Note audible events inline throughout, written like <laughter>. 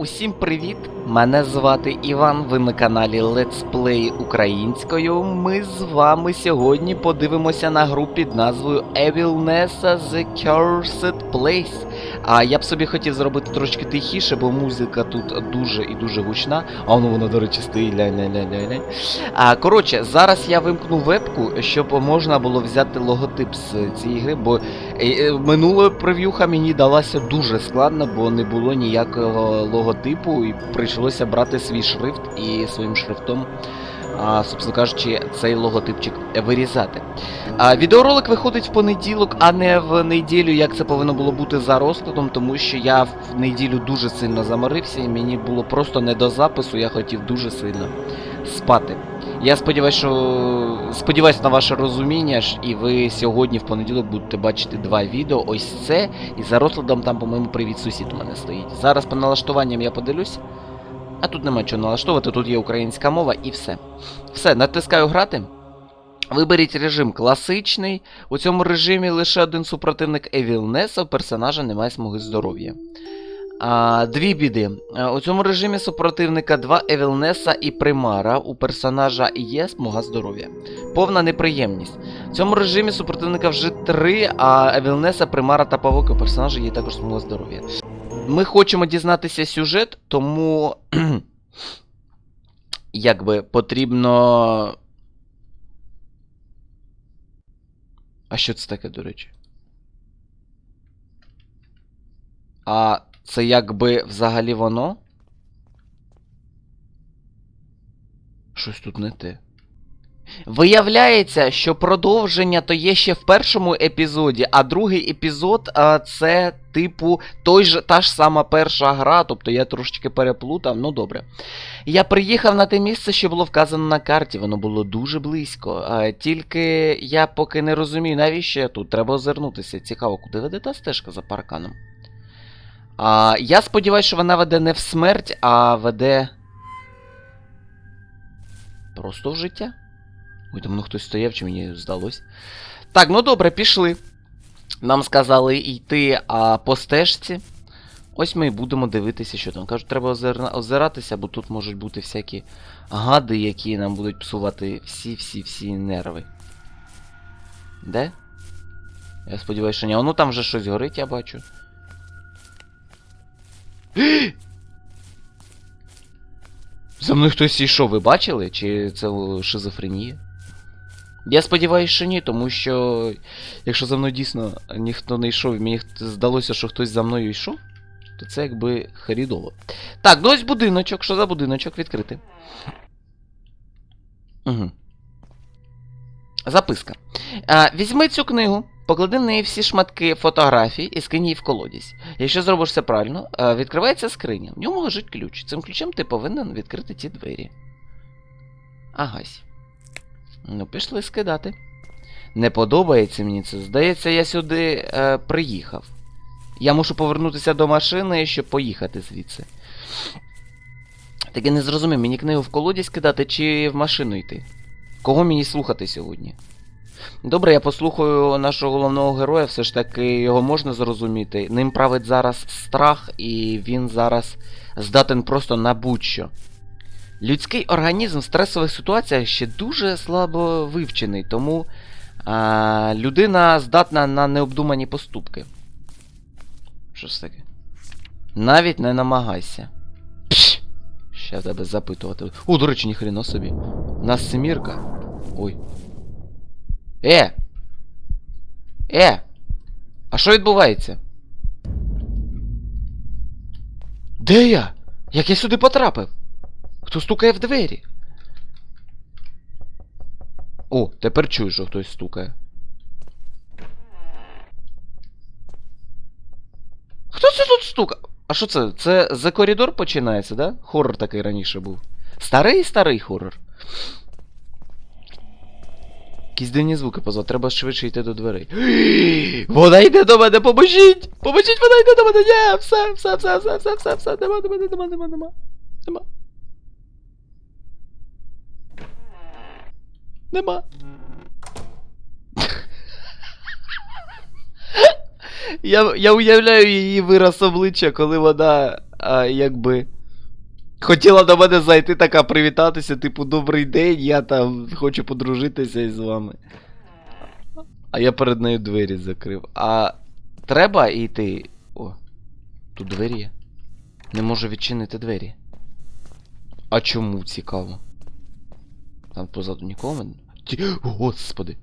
усім привіт! Мене звати Іван. Ви на каналі Let's Play українською. Ми з вами сьогодні подивимося на гру під назвою Evil Nessa The Cursed Place. А я б собі хотів зробити трошки тихіше, бо музика тут дуже і дуже гучна. А ну вона, до речі, стоїть. ля ля ля ля ля А коротше, зараз я вимкну вебку, щоб можна було взяти логотип з цієї гри, бо Е, е, Минула прев'юха мені далася дуже складно, бо не було ніякого логотипу, і прийшлося брати свій шрифт і своїм шрифтом, собственно кажучи, цей логотипчик вирізати. Відеоролик виходить в понеділок, а не в неділю, як це повинно було бути за розкладом, тому що я в неділю дуже сильно заморився, і мені було просто не до запису, я хотів дуже сильно спати. Я сподіваюся, що сподіваюся на ваше розуміння, і ви сьогодні в понеділок будете бачити два відео. Ось це. І за розкладом там, по-моєму, привіт сусід у мене стоїть. Зараз по налаштуванням я подивлюсь. А тут нема чого налаштовувати, тут є українська мова і все. Все, натискаю грати. Виберіть режим класичний. У цьому режимі лише один супротивник Nessa, у персонажа немає смуги здоров'я. А, дві біди. У цьому режимі супротивника два Евілнеса і Примара. У персонажа є смуга здоров'я. Повна неприємність. В цьому режимі супротивника вже три, а Евілнеса, Примара та Павук у персонажа є також смуга здоров'я. Ми хочемо дізнатися сюжет, тому. <clears throat> Якби потрібно. А що це таке, до речі? А це якби взагалі воно? Щось тут не те. Виявляється, що продовження то є ще в першому епізоді, а другий епізод а, це, типу, той же, та ж сама перша гра, тобто я трошечки переплутав, ну добре. Я приїхав на те місце, що було вказано на карті, воно було дуже близько. А, тільки я поки не розумію, навіщо я тут. Треба озирнутися. Цікаво, куди веде та стежка за парканом. А, я сподіваюся, що вона веде не в смерть, а веде. Просто в життя. Ой, там ну хтось стояв, чи мені здалось. Так, ну добре, пішли. Нам сказали йти а, по стежці. Ось ми і будемо дивитися, що там. Кажуть, треба озиратися, бо тут можуть бути всякі гади, які нам будуть псувати всі-всі-всі нерви. Де? Я сподіваюся, що ні. А ну там вже щось горить, я бачу. <gasps> За мною хтось йшов, ви бачили? Чи це шизофренія? Я сподіваюся, що ні, тому що якщо за мною дійсно ніхто не йшов, і мені здалося, що хтось за мною йшов, то це якби харідово. Так, ну ось будиночок. Що за будиночок відкрити? Угу. Записка. А, візьми цю книгу, поклади в неї всі шматки фотографій і скинь її в колодязь. Якщо зробиш все правильно, відкривається скриня. В ньому лежить ключ. Цим ключем ти повинен відкрити ті двері. Агась. Ну, пішли скидати. Не подобається мені це. Здається, я сюди е, приїхав. Я мушу повернутися до машини, щоб поїхати звідси. Так я не зрозумів, мені книгу в колодязь кидати чи в машину йти? Кого мені слухати сьогодні? Добре, я послухаю нашого головного героя, все ж таки його можна зрозуміти. Ним править зараз страх, і він зараз здатен просто на будь-що. Людський організм в стресових ситуаціях ще дуже слабо вивчений, тому а, людина здатна на необдумані поступки. Що ж таке? Навіть не намагайся. Пш! Ще в тебе запитувати. О, до речі, ніхрена собі. У нас семірка. Ой. Е! Е! А що відбувається? Де я? Як я сюди потрапив? Хто стукає в двері? О, тепер чую, що хтось стукає. Хто це тут стукає? А що це? Це за коридор починається, да? Хоррор такий раніше був. Старий старий хоррор. Якісь дивні звуки поза, треба швидше йти до дверей. <gasps> Вона йде до мене, поможіть! Поможіть, вона йде до мене! Ні, все, все, все, все, все, все, все, нема, нема, нема, нема, нема. Нема. Нема. Я, я уявляю її вираз обличчя, коли вона а, якби. Хотіла до мене зайти така привітатися, типу, добрий день, я там хочу подружитися із вами. А я перед нею двері закрив. А треба йти. О, тут двері є. Не можу відчинити двері. А чому цікаво? Там позаду нікого. Ті... Господи!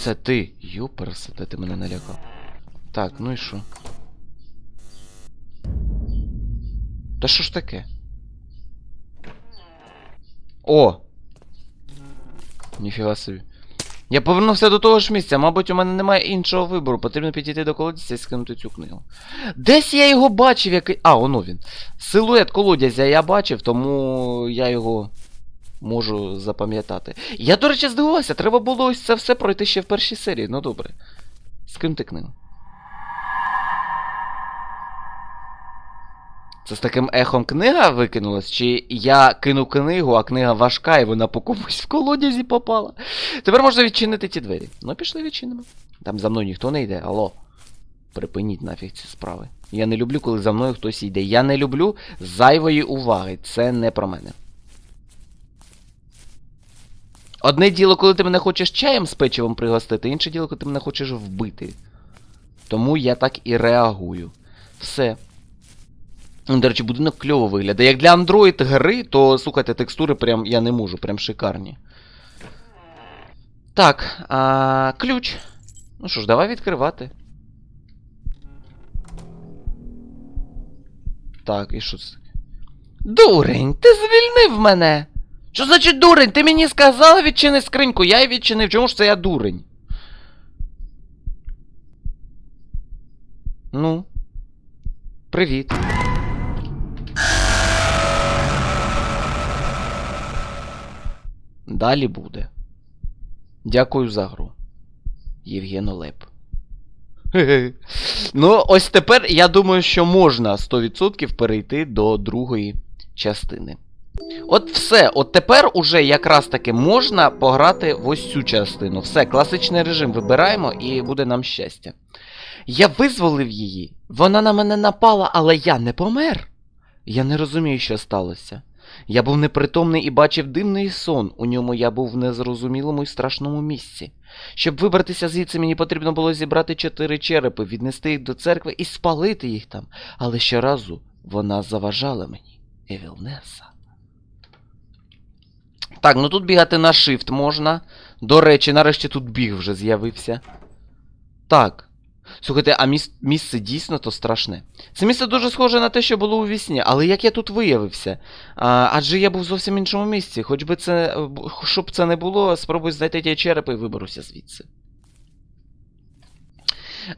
Це ти! Юперсе, де ти мене налякав. Так, ну і що? Та що ж таке? О! Ніфіга собі. Я повернувся до того ж місця, мабуть, у мене немає іншого вибору. Потрібно підійти до колодязя і скинути цю книгу. Десь я його бачив, який. А, воно він. Силует колодязя я бачив, тому я його можу запам'ятати. Я, до речі, здивувався, треба було ось це все пройти ще в першій серії. Ну добре. Скинути книгу. Це з таким ехом книга викинулась? Чи я кинув книгу, а книга важка, і вона по комусь в колодязі попала? Тепер можна відчинити ті двері. Ну, пішли відчинимо. Там за мною ніхто не йде, алло. Припиніть нафіг ці справи. Я не люблю, коли за мною хтось йде. Я не люблю зайвої уваги. Це не про мене. Одне діло, коли ти мене хочеш чаєм з печивом пригостити, інше діло, коли ти мене хочеш вбити. Тому я так і реагую. Все. Ну, До речі, будинок кльово виглядає. Як для Android гри, то слухайте, текстури прям я не можу, прям шикарні. Так, а, ключ. Ну що ж, давай відкривати. Так, і що це таке? Дурень, ти звільнив мене! Що значить дурень? Ти мені сказала відчини скриньку, я її відчинив. Чому ж це я дурень? Ну. Привіт. Далі буде. Дякую за гру. Євген Олеп. <laughs> Ну, ось тепер я думаю, що можна 100% перейти до другої частини. От все, от тепер уже якраз таки можна пограти в ось цю частину. Все, класичний режим вибираємо і буде нам щастя. Я визволив її. Вона на мене напала, але я не помер. Я не розумію, що сталося. Я був непритомний і бачив дивний сон. У ньому я був в незрозумілому і страшному місці. Щоб вибратися звідси, мені потрібно було зібрати чотири черепи, віднести їх до церкви і спалити їх там. Але щоразу вона заважала мені. Евілнеса. Так, ну тут бігати на shift можна. До речі, нарешті тут біг вже з'явився. Так. Слухайте, а міс- місце дійсно то страшне. Це місце дуже схоже на те, що було у вісні, але як я тут виявився? А, адже я був зовсім іншому місці. Хоч би це. Щоб це не було, спробуй знайти ті черепи і виберуся звідси.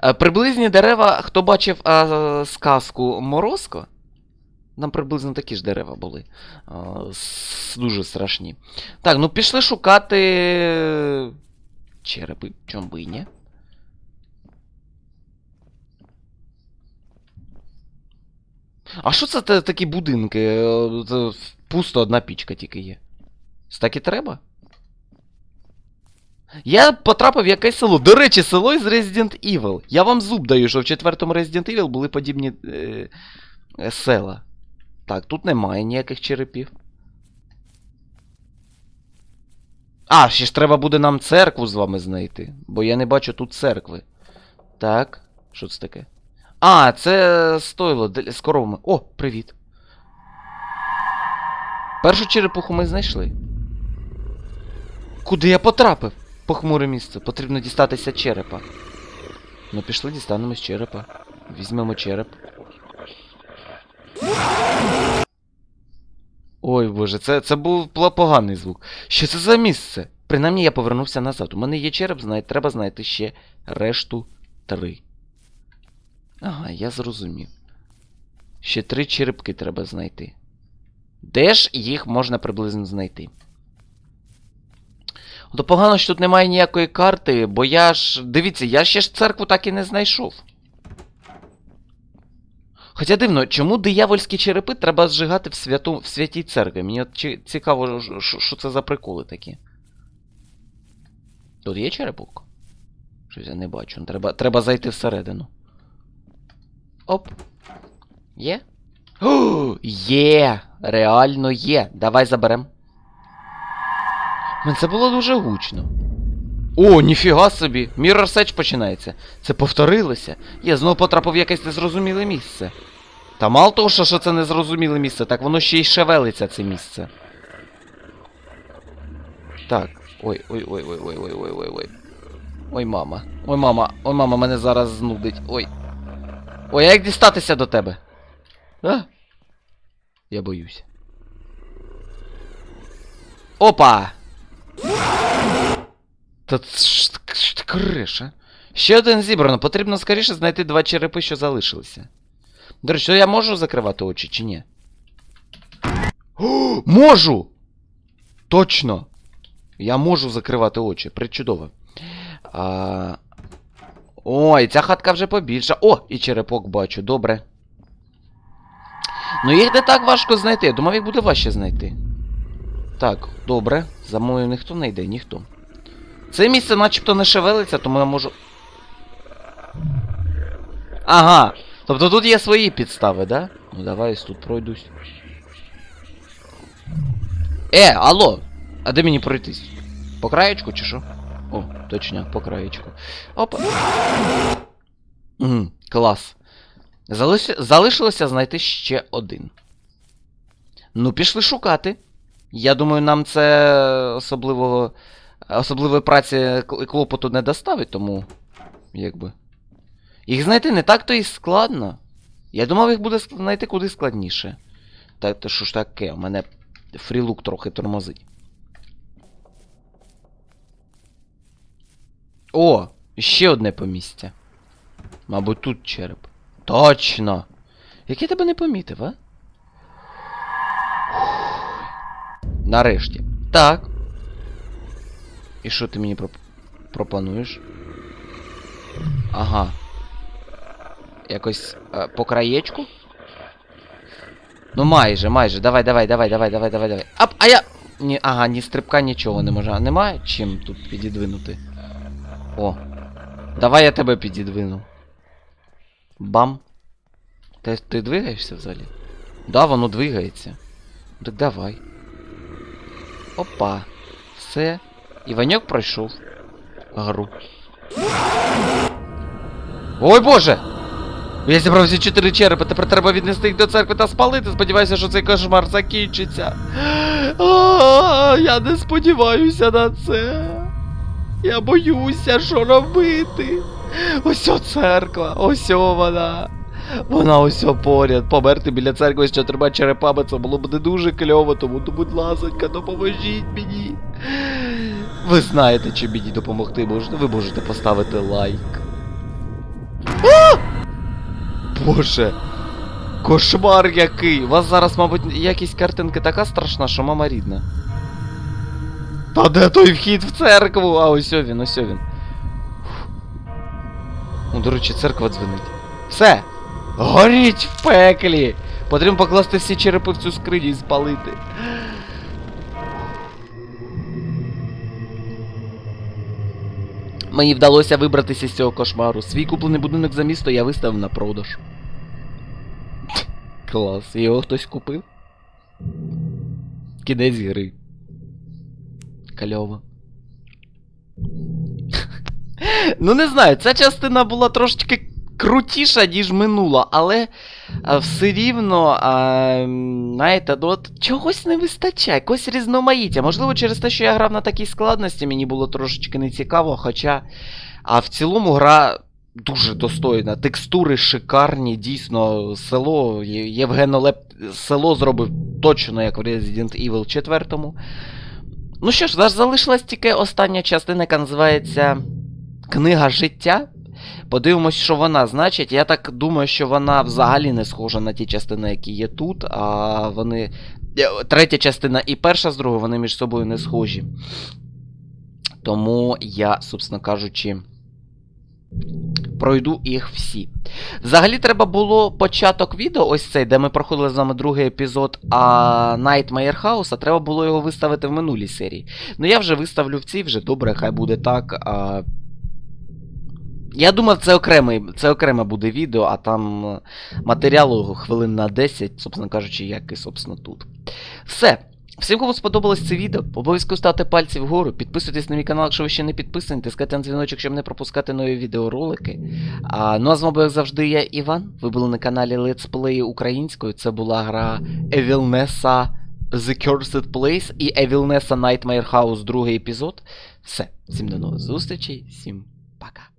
Е, Приблизні дерева, хто бачив а, сказку Морозко? Там приблизно такі ж дерева були. Дуже страшні. Так, ну пішли шукати. Черепи, чом би і ні? А що це такі будинки? Е, Пусто одна пічка тільки є. Так і треба? Я потрапив в якесь село. До речі, село із Resident Evil. Я вам зуб даю, що в четвертому Resident Evil були подібні е, е, села. Так, тут немає ніяких черепів. А, ще ж треба буде нам церкву з вами знайти. Бо я не бачу тут церкви. Так, що це таке? А, це стойло з коровами. О, привіт. Першу черепуху ми знайшли. Куди я потрапив? Похмуре місце. Потрібно дістатися черепа. Ну, пішли, дістанемо з черепа. Візьмемо череп. Ой боже, це, це був поганий звук. Що це за місце? Принаймні я повернувся назад. У мене є череп, знає, треба знайти ще решту три. Ага, я зрозумів. Ще три черепки треба знайти. Де ж їх можна приблизно знайти? То погано, що тут немає ніякої карти, бо я ж. Дивіться, я ще ж церкву так і не знайшов. Хоча дивно, чому диявольські черепи треба зжигати в, святу, в святій церкві? Мені от цікаво, що- це за приколи такі. Тут є черепок? Щось я не бачу. Треба, треба зайти всередину. Оп. Є? О, є! Реально є. Давай заберем. Це було дуже гучно. О, ніфіга собі! Mirror Search починається. Це повторилося. Я знову потрапив в якесь незрозуміле місце. Та мало того, що, це незрозуміле місце, так воно ще й шевелиться це місце. Так. Ой, ой, ой, ой, ой, ой, ой, ой, ой. Ой, мама. Ой, мама, ой, мама, мене зараз знудить. Ой. Ой, а як дістатися до тебе? А? Я боюсь. Опа! Та ж криша. Ще один зібрано. Потрібно скоріше знайти два черепи, що залишилися. До речі, я можу закривати очі чи ні? Можу! Точно! Я можу закривати очі. Причудово. А... Ой, ця хатка вже побільша. О, і черепок бачу, добре. Ну їх не так важко знайти. Я думав, їх буде важче знайти. Так, добре. За мною ніхто не йде, ніхто. Це місце начебто не шевелиться, тому я можу. Ага. Тобто тут є свої підстави, да? Ну давай тут пройдусь. Е, алло! А де мені пройтись? По краєчку чи що? О, точно, по краєчку. Опа. Мгм, клас. Залиш... Залишилося знайти ще один. Ну, пішли шукати. Я думаю, нам це особливого. Особливої праці кл- клопоту не доставить, тому. Якби. Їх знайти не так то і складно. Я думав, їх буде знайти куди складніше. Та то що ж таке, у мене фрілук трохи тормозить. О, ще одне помістя. Мабуть, тут череп. Точно! Як я тебе не помітив, а? Нарешті. Так. І що ти мені проп... пропонуєш? Ага. Якось е, по краєчку? Ну майже, майже. Давай, давай, давай, давай, давай, давай, давай. Ап, а я. Ні, ага, ні стрибка, нічого не може. Немає чим тут підідвинути. О. Давай я тебе підідвину. Бам. Ти, ти двигаєшся взагалі? Да, воно двигається. Так давай. Опа. Все. Іваньок пройшов. Гру. Ой боже! Я зібрав всі чотири черепи, тепер треба віднести їх до церкви та спалити. Сподіваюся, що цей кошмар закінчиться. А, Я не сподіваюся на це. Я боюся, що робити. Ось о церква, ось о вона. Вона ось поряд. Померти біля церкви з чотирма черепами це було б не дуже кльово, тому, будь ласочка, допоможіть мені. Ви знаєте, чи мені допомогти можете. Ви можете поставити лайк. А! Боже. Кошмар який! У вас зараз, мабуть, якісь картинки така страшна, що мама рідна. Та де той вхід в церкву? А ось він, ось він. Ну, до речі, церква дзвонить. Все! Горіть в пеклі! Потрібно покласти всі черепи в цю скриню і спалити. Мені вдалося вибратися з цього кошмару. Свій куплений будинок за місто я виставив на продаж. <laughs> Клас. Його хтось купив? Кінець гри. Кальово. <laughs> ну не знаю, ця частина була трошечки крутіша, ніж минула, але все рівно, а, знаєте, ну от чогось не вистачає, якось різноманіття. Можливо, через те, що я грав на такій складності, мені було трошечки нецікаво, хоча. А в цілому гра дуже достойна. Текстури шикарні, дійсно, село. Є- Євгенолеп село зробив точно як в Resident Evil 4. Ну що ж, залишилась тільки остання частина, яка називається Книга життя. Подивимось, що вона значить. Я так думаю, що вона взагалі не схожа на ті частини, які є тут, а вони. е, Третя частина і перша з другою, вони між собою не схожі. Тому я, собственно кажучи, пройду їх всі. Взагалі треба було початок відео, ось цей, де ми проходили з вами другий епізод а Nightmare House, а треба було його виставити в минулій серії. Ну я вже виставлю в цій, вже добре, хай буде так. А... Я думав, це окремий, це окреме буде відео, а там е, матеріалу хвилин на 10, собственно кажучи, як і собственно тут. Все. Всім, кому сподобалось це відео, обов'язково ставте пальці вгору, підписуйтесь на мій канал, якщо ви ще не підписані, тискайте на дзвіночок, щоб не пропускати нові відеоролики. А, ну а з вами, як завжди, я Іван. Ви були на каналі Let's Play українською. Це була гра Evil Nessa The Cursed Place і Evil Nessa Nightmare House, другий епізод. Все, всім до нових зустрічей, всім пока.